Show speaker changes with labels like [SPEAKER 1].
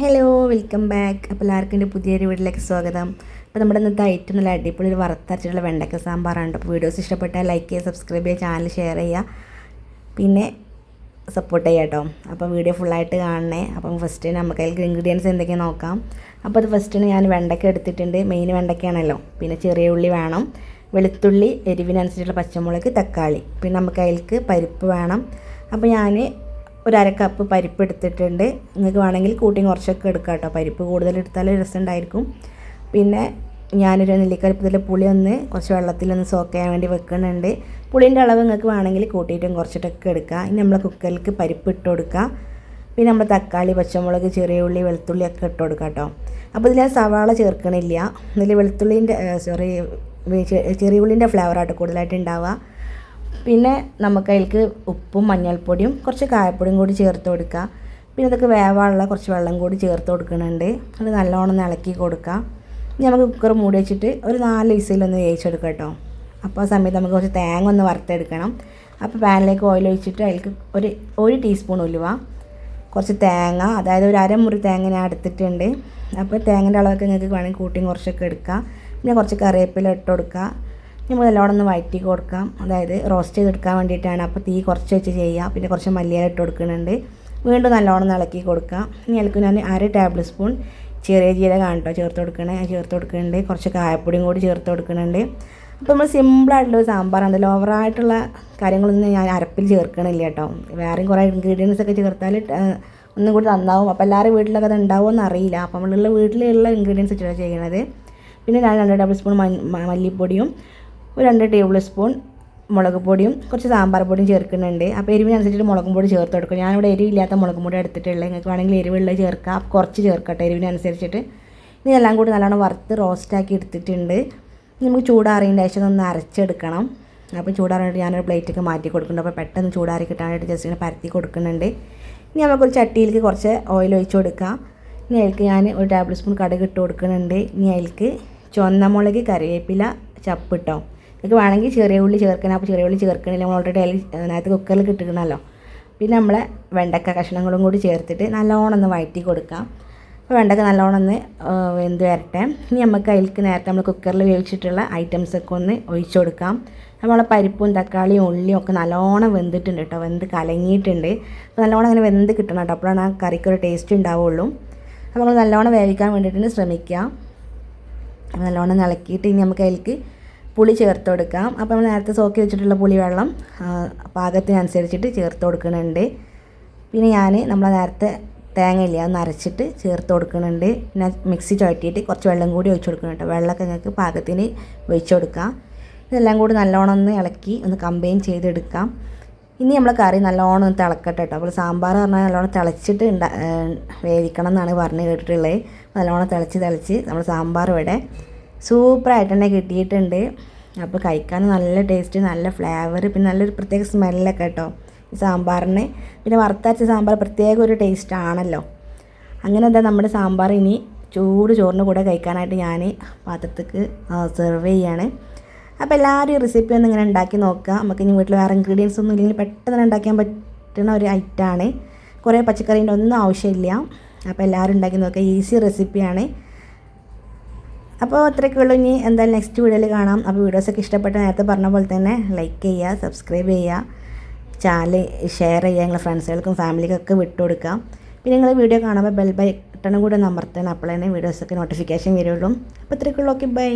[SPEAKER 1] Hello welcome back അപ്പോൾ എല്ലാവർക്കും എന്റെ പുതിയൊരു വീട്ടിലേക്ക് സ്വാഗതം. അപ്പോൾ നമ്മുടെ ഇന്നത്തെ ഐറ്റം നല്ല അടിപൊളി ഒരു വറുത്തരച്ചിട്ടുള്ള വെണ്ടക്ക സാമ്പാറാണ്. അപ്പോൾ വീഡിയോസ് ഇഷ്ടപ്പെട്ടാൽ ലൈക്ക് ചെയ്യുക സബ്സ്ക്രൈബ് ചെയ്യുക ചാനൽ ഷെയർ ചെയ്യുക. പിന്നെ സപ്പോർട്ട് ചെയ്യുക കേട്ടോ. അപ്പോൾ വീഡിയോ ഫുള്ളായിട്ട് കാണണേ. അപ്പം ഫസ്റ്റ് നമുക്ക് അതിൽ ഇൻഗ്രീഡിയൻസ് എന്തൊക്കെയാണ് നോക്കാം. അപ്പോൾ അത് ഫസ്റ്റിന് ഞാൻ വെണ്ടക്ക എടുത്തിട്ടുണ്ട്. മെയിൻ വെണ്ടക്കയാണല്ലോ പിന്നെ ചെറിയ ഉള്ളി വേണം. വെളുത്തുള്ളി എരിവിനനുസരിച്ചുള്ള പച്ചമുളക് തക്കാളി. പിന്നെ നമുക്ക് അതിൽക്ക് പരിപ്പ് വേണം. അപ്പോൾ ഞാൻ ഒരു അര കപ്പ് പരിപ്പ് എടുത്തിട്ടുണ്ട്. നിങ്ങൾക്ക് വേണമെങ്കിൽ കൂട്ടി കുറച്ചൊക്കെ എടുക്കാം കേട്ടോ. പരിപ്പ് കൂടുതൽ എടുത്താൽ രസമുണ്ടായിരിക്കും പിന്നെ ഞാനൊരു നെല്ലിക്കരിപ്പത്തിൽ പുളി ഒന്ന് കുറച്ച് വെള്ളത്തിൽ ഒന്ന് സോക്ക് ചെയ്യാൻ വേണ്ടി വെക്കുന്നുണ്ട്. പുളിന്റെ അളവ് നിങ്ങൾക്ക് വേണമെങ്കിൽ കൂട്ടിയിട്ടും കുറച്ചിട്ടൊക്കെ എടുക്കുക ഇനി നമ്മൾ കുക്കറിലേക്ക് പരിപ്പ് ഇട്ട് കൊടുക്കുക പിന്നെ നമ്മൾ തക്കാളി പച്ചമുളക് ചെറിയ ഉള്ളി വെളുത്തുള്ളി ഒക്കെ ഇട്ട് കൊടുക്കുക കേട്ടോ. അപ്പോൾ ഇതിൽ സവാള ചേർക്കണില്ല. ഇതിൽ വെളുത്തുള്ളിന്റെ സോറി ചെറിയ ഉള്ളിന്റെ ഫ്ലേവറായിട്ട് കൂടുതലായിട്ട് ഉണ്ടാവുക. പിന്നെ നമുക്ക് അതിലേക്ക് ഉപ്പും മഞ്ഞൾപ്പൊടിയും കുറച്ച് കായപ്പൊടിയും കൂടി ചേർത്ത് കൊടുക്കുക. പിന്നെ ഇതൊക്കെ വേവാനുള്ള കുറച്ച് വെള്ളം കൂടി ചേർത്ത് കൊടുക്കുന്നുണ്ട്. അത് നല്ലോണം ഇളക്കി കൊടുക്കുക. ഇനി നമുക്ക് കുക്കർ മൂടി വെച്ചിട്ട് ഒരു നാല് വിസിലൊന്ന് വേവിച്ചെടുക്കാം കേട്ടോ. അപ്പോൾ ആ സമയത്ത് നമുക്ക് കുറച്ച് തേങ്ങ ഒന്ന് വറുത്തെടുക്കണം. അപ്പോൾ പാനിലേക്ക് ഓയിൽ ഒഴിച്ചിട്ട് അതിലേക്ക് ഒരു ഒരു ടീസ്പൂൺ ഉലുവ കുറച്ച് തേങ്ങ അതായത് ഒരു അരമുറി തേങ്ങ ഞാൻ എടുത്തിട്ടുണ്ട്. അപ്പോൾ തേങ്ങന്റെ അളവൊക്കെ നിങ്ങൾക്ക് വേണമെങ്കിൽ കൂട്ടിയും കുറച്ചൊക്കെ എടുക്കാം. പിന്നെ കുറച്ച് കറിവേപ്പില ഇട്ട് കൊടുക്കുക. നമ്മൾ നല്ലോണം ഒന്ന് വഴറ്റി കൊടുക്കാം. അതായത് റോസ്റ്റ് ചെയ്തെടുക്കാൻ വേണ്ടിയിട്ടാണ്. അപ്പോൾ തീ കുറച്ച് വെച്ച് ചെയ്യുക. പിന്നെ കുറച്ച് മല്ലിയില ഇട്ട് കൊടുക്കുന്നുണ്ട്. വീണ്ടും നല്ലോണം ഇളക്കി കൊടുക്കാം. ഇനി അതിലേക്ക് ഞാൻ അര ടേബിൾ സ്പൂൺ ചെറിയ ജീരകം കേട്ടോ ചേർത്ത് കൊടുക്കണേ. ചേർത്ത് കൊടുക്കുന്നുണ്ട്. കുറച്ച് കായപ്പൊടിയും കൂടി ചേർത്ത് കൊടുക്കുന്നുണ്ട്. അപ്പോൾ നമ്മൾ സിമ്പിളായിട്ടുള്ള ഒരു സാമ്പാറാണ് ഓവറായിട്ടുള്ള കാര്യങ്ങളൊന്നും ഞാൻ അരപ്പിൽ ചേർക്കണില്ല കേട്ടോ. വേറെയും കുറേ ഇൻഗ്രീഡിയൻസ് ഒക്കെ ചേർത്താൽ ഒന്നും കൂടി നന്നാവും. അപ്പോൾ എല്ലാവരും വീട്ടിലൊക്കെ അത് ഉണ്ടാവുമെന്ന് അറിയില്ല. അപ്പോൾ നമ്മളുള്ള വീട്ടിലുള്ള ഇൻഗ്രീഡിയൻസ് ചെയ്യണത്. പിന്നെ ഞാൻ രണ്ട് ടേബിൾ സ്പൂൺ മല്ലിപ്പൊടിയും ഒരു രണ്ട് ടേബിൾ സ്പൂൺ മുളക് പൊടിയും കുറച്ച് സാമ്പാർ പൊടിയും ചേർക്കുന്നുണ്ട്. അപ്പോൾ എരിവിനനുസരിച്ചിട്ട് മുളകും പൊടി ചേർത്ത് കൊടുക്കും. ഞാനിവിടെ എരിവില്ലാത്ത മുളകും പൊടി എടുത്തിട്ടുള്ളത് നിങ്ങൾക്ക് വേണമെങ്കിൽ എരിവുള്ളത് ചേർക്കാം. കുറച്ച് ചേർക്കട്ടെ എരിവിനനുസരിച്ചിട്ട്. ഇനി എല്ലാം കൂടി നല്ലോണം വറുത്ത് റോസ്റ്റാക്കി എടുത്തിട്ടുണ്ട്. നമുക്ക് ചൂടാറിയതിന്റെ ശേഷം ഒന്ന് അരച്ചെടുക്കണം. അപ്പോൾ ചൂടാറിയിട്ട് ഞാനൊരു പ്ലേറ്റൊക്കെ മാറ്റി കൊടുക്കുന്നുണ്ട്. അപ്പോൾ പെട്ടെന്ന് ചൂടാറി കിട്ടാനായിട്ട് ജസ്റ്റ് ഇങ്ങനെ പരത്തി കൊടുക്കുന്നുണ്ട്. ഇനി നമുക്കൊരു ചട്ടിയിലേക്ക് കുറച്ച് ഓയിൽ ഒഴിച്ച് കൊടുക്കാം. ഇനി അതിലേക്ക് ഞാൻ ഒരു ടേബിൾ സ്പൂൺ കടുക് ഇട്ട് കൊടുക്കുന്നുണ്ട്. ഇനി അതിലേക്ക് ചുവന്ന കറിവേപ്പില ചപ്പിട്ടോ നിങ്ങൾക്ക് വേണമെങ്കിൽ ചെറിയ ഉള്ളി ചേർക്കണം. അപ്പോൾ ചെറിയ ഉള്ളി ചേർക്കണില്ല. നമ്മൾ ഓൾറെഡി അതിനകത്ത് കുക്കറിൽ കിട്ടണമല്ലോ പിന്നെ നമ്മളെ വെണ്ടക്ക കഷ്ണങ്ങളും കൂടി ചേർത്തിട്ട് നല്ലോണം ഒന്ന് വഴറ്റി കൊടുക്കാം. അപ്പോൾ വെണ്ടക്ക നല്ലോണം ഒന്ന് വെന്ത് വരട്ടെ. ഇനി നമുക്ക് അതിലേക്ക് നേരത്തെ നമ്മൾ കുക്കറിൽ വേവിച്ചിട്ടുള്ള ഐറ്റംസൊക്കെ ഒന്ന് ഒഴിച്ചു കൊടുക്കാം. നമ്മളെ പരിപ്പും തക്കാളിയും ഉള്ളിയും ഒക്കെ നല്ലോണം വെന്തിട്ടുണ്ട് കേട്ടോ. വെന്ത് കലങ്ങിയിട്ടുണ്ട്. അപ്പോൾ നല്ലോണം അങ്ങനെ വെന്ത് കിട്ടണം കേട്ടോ. അപ്പോഴാണ് ആ കറിക്കൊരു ടേസ്റ്റ് ഉണ്ടാവുള്ളൂ. അപ്പോൾ നമ്മൾ നല്ലോണം വേവിക്കാൻ വേണ്ടിയിട്ട് ശ്രമിക്കാം നല്ലോണം ഇളക്കിയിട്ട് ഇനി നമുക്ക് അതിലേക്ക് പുളി ചേർത്ത് കൊടുക്കാം. അപ്പോൾ നമ്മൾ നേരത്തെ സോക്കി വെച്ചിട്ടുള്ള പുളി വെള്ളം പാകത്തിനനുസരിച്ചിട്ട് ചേർത്ത് കൊടുക്കുന്നുണ്ട്. പിന്നെ ഞാൻ നമ്മൾ നേരത്തെ തേങ്ങയില്ല ഒന്ന് അരച്ചിട്ട് ചേർത്ത് കൊടുക്കുന്നുണ്ട്. പിന്നെ മിക്സി ചുഴറ്റിയിട്ട് കുറച്ച് വെള്ളം കൂടി ഒഴിച്ച് കൊടുക്കുന്നുണ്ട് വെള്ളമൊക്കെ നിങ്ങൾക്ക് പാകത്തിന് ഒഴിച്ചു കൊടുക്കാം. ഇതെല്ലാം കൂടി നല്ലോണം ഒന്ന് ഇളക്കി ഒന്ന് കമ്പൈൻ ചെയ്തെടുക്കാം. ഇനി നമ്മൾ കറി നല്ലോണം ഒന്ന് തിളക്കട്ടെ കേട്ടോ. അപ്പോൾ സാമ്പാർ പറഞ്ഞാൽ നല്ലോണം തിളച്ചിട്ട് ഉണ്ടാ വേവിക്കണം എന്നാണ് പറഞ്ഞ് കേട്ടിട്ടുള്ളത്. നല്ലോണം തിളച്ച് തിളച്ച് നമ്മൾ സാമ്പാർ ഇവിടെ സൂപ്പറായിട്ട് കിട്ടിയിട്ടുണ്ട്. അപ്പോൾ കഴിക്കാൻ നല്ല ടേസ്റ്റ് നല്ല ഫ്ലേവർ പിന്നെ നല്ലൊരു പ്രത്യേക സ്മെല്ലൊക്കെ കേട്ടോ ഈ സാമ്പാറിന്. പിന്നെ വറുത്തരച്ച സാമ്പാർ പ്രത്യേക ഒരു ടേസ്റ്റ് ആണല്ലോ. അങ്ങനെ എന്താ നമ്മുടെ സാമ്പാർ ഇനി ചൂട് ചോറിന് കൂടെ കഴിക്കാനായിട്ട് ഞാൻ പാത്രത്തേക്ക് സെർവ് ചെയ്യാണ്. അപ്പോൾ എല്ലാവരും റെസിപ്പി ഒന്ന് ഇങ്ങനെ ഉണ്ടാക്കി നോക്കുക. നമുക്ക് ഇനി വീട്ടിൽ വേറെ ഇൻഗ്രീഡിയൻസ് ഒന്നും ഇല്ലെങ്കിൽ പെട്ടെന്ന് ഉണ്ടാക്കാൻ പറ്റുന്ന ഒരു ഐറ്റമാണ് കുറേ പച്ചക്കറീന്റെ ഒന്നും ആവശ്യമില്ല. അപ്പോൾ എല്ലാവരും ഉണ്ടാക്കി നോക്കുക. ഈസി റെസിപ്പിയാണ് അപ്പോൾ അത്രയൊക്കെ ഉള്ളൂ. ഇനി എന്തായാലും നെക്സ്റ്റ് വീഡിയോയിൽ കാണാം. അപ്പോൾ വീഡിയോസൊക്കെ ഇഷ്ടപ്പെട്ട നേരത്തെ പറഞ്ഞ പോലെ തന്നെ ലൈക്ക് ചെയ്യുക സബ്സ്ക്രൈബ് ചെയ്യുക ചാനൽ ഷെയർ ചെയ്യുക നിങ്ങളുടെ ഫ്രണ്ട്സുകൾക്കും ഫാമിലിക്കൊക്കെ വിട്ടു കൊടുക്കാം പിന്നെ നിങ്ങൾ വീഡിയോ കാണുമ്പോൾ ബെൽ ബൈ ബട്ടണും കൂടെ അമർത്തണം. അപ്പോൾ തന്നെ വീഡിയോസൊക്കെ നോട്ടിഫിക്കേഷൻ വരുള്ളൂ. അപ്പോൾ ഇത്രയൊക്കെ ഉള്ളൂ. Okay bye